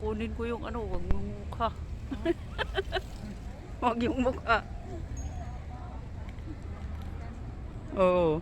kunin ko yung ano, wag yung mukha. wag yung mukha. Oo.